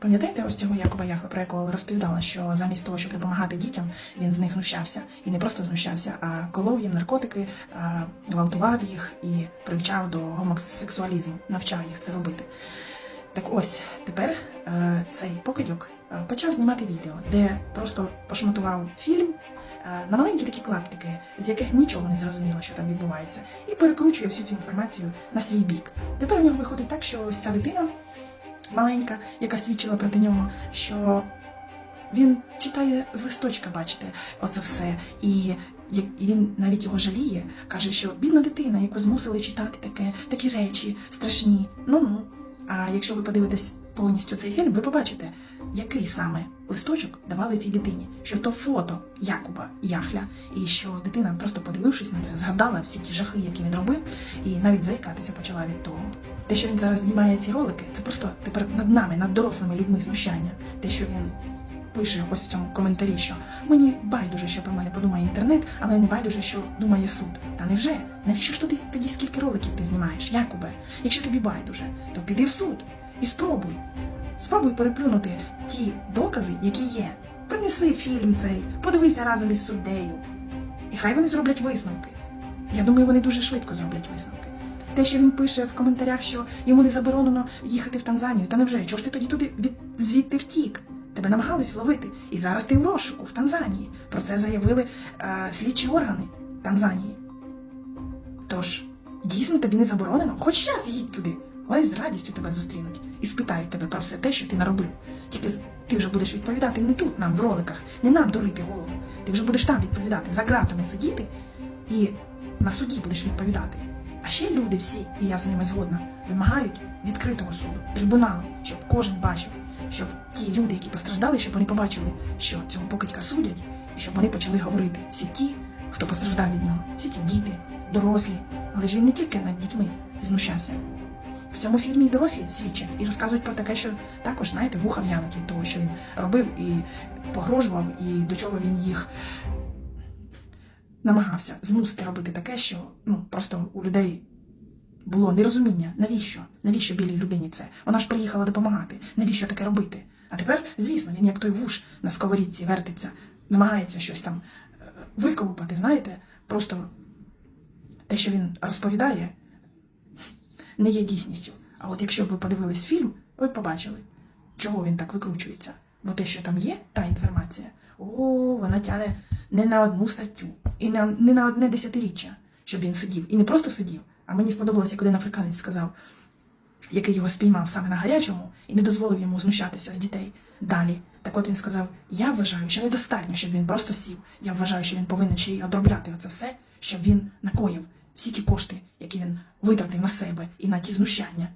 Пам'ятаєте ось цього Якова Яхла, про якого розповідала, що замість того, щоб допомагати дітям, він з них знущався. І не просто знущався, а колов їм наркотики, гвалтував їх і привчав до гомосексуалізму, навчав їх це робити. Так ось тепер е, цей покидьок е, почав знімати відео, де просто пошматував фільм е, на маленькі такі клаптики, з яких нічого не зрозуміло, що там відбувається, і перекручує всю цю інформацію на свій бік. Тепер у нього виходить так, що ось ця дитина маленька, яка свідчила проти нього, що він читає з листочка, бачите, оце все. І, він навіть його жаліє, каже, що бідна дитина, яку змусили читати таке, такі речі страшні. Ну ну. А якщо ви подивитесь повністю цей фільм, ви побачите, який саме листочок давали цій дитині, що то фото Якуба Яхля, і що дитина, просто подивившись на це, згадала всі ті жахи, які він робив, і навіть заїкатися почала від того. Те, що він зараз знімає ці ролики, це просто тепер над нами, над дорослими людьми знущання. Те, що він пише ось в цьому коментарі, що мені байдуже, що про мене подумає інтернет, але не байдуже, що думає суд. Та невже? Навіщо ж тоді, тоді скільки роликів ти знімаєш, Якубе? Якщо тобі байдуже, то піди в суд і спробуй. Спробуй переплюнути ті докази, які є. Принеси фільм цей, подивися разом із суддею. І хай вони зроблять висновки. Я думаю, вони дуже швидко зроблять висновки. Те, що він пише в коментарях, що йому не заборонено їхати в Танзанію, та невже? Чого ж ти тоді туди від звідти втік? Тебе намагались вловити, і зараз ти в розшуку в Танзанії. Про це заявили е, слідчі органи Танзанії. Тож, дійсно тобі не заборонено? Хоч час їдь туди. Вони з радістю тебе зустрінуть і спитають тебе про все те, що ти наробив. Тільки ти вже будеш відповідати не тут нам в роликах, не нам дурити голову. Ти вже будеш там відповідати, за ґратами сидіти і на суді будеш відповідати. А ще люди всі, і я з ними згодна, вимагають відкритого суду, трибуналу, щоб кожен бачив, щоб ті люди, які постраждали, щоб вони побачили, що цього покидька судять, і щоб вони почали говорити всі ті, хто постраждав від нього, всі ті діти, дорослі. Але ж він не тільки над дітьми знущався. В цьому фільмі і дорослі свідчать і розказують про таке, що також, знаєте, вуха в'януть від того, що він робив і погрожував, і до чого він їх намагався змусити робити таке, що ну просто у людей було нерозуміння, навіщо? Навіщо білій людині це? Вона ж приїхала допомагати. Навіщо таке робити? А тепер, звісно, він як той вуш на сковорідці вертиться, намагається щось там е, виколупати, знаєте, просто те, що він розповідає, не є дійсністю. А от якщо ви подивились фільм, ви побачили, чого він так викручується. Бо те, що там є, та інформація, о, вона тягне не на одну статтю і на, не на одне десятиріччя, щоб він сидів. І не просто сидів, а мені сподобалося, як один африканець сказав, який його спіймав саме на гарячому і не дозволив йому знущатися з дітей далі. Так от він сказав: Я вважаю, що недостатньо, щоб він просто сів. Я вважаю, що він повинен ще й одробляти оце все, щоб він накоїв всі ті кошти, які він витратив на себе і на ті знущання,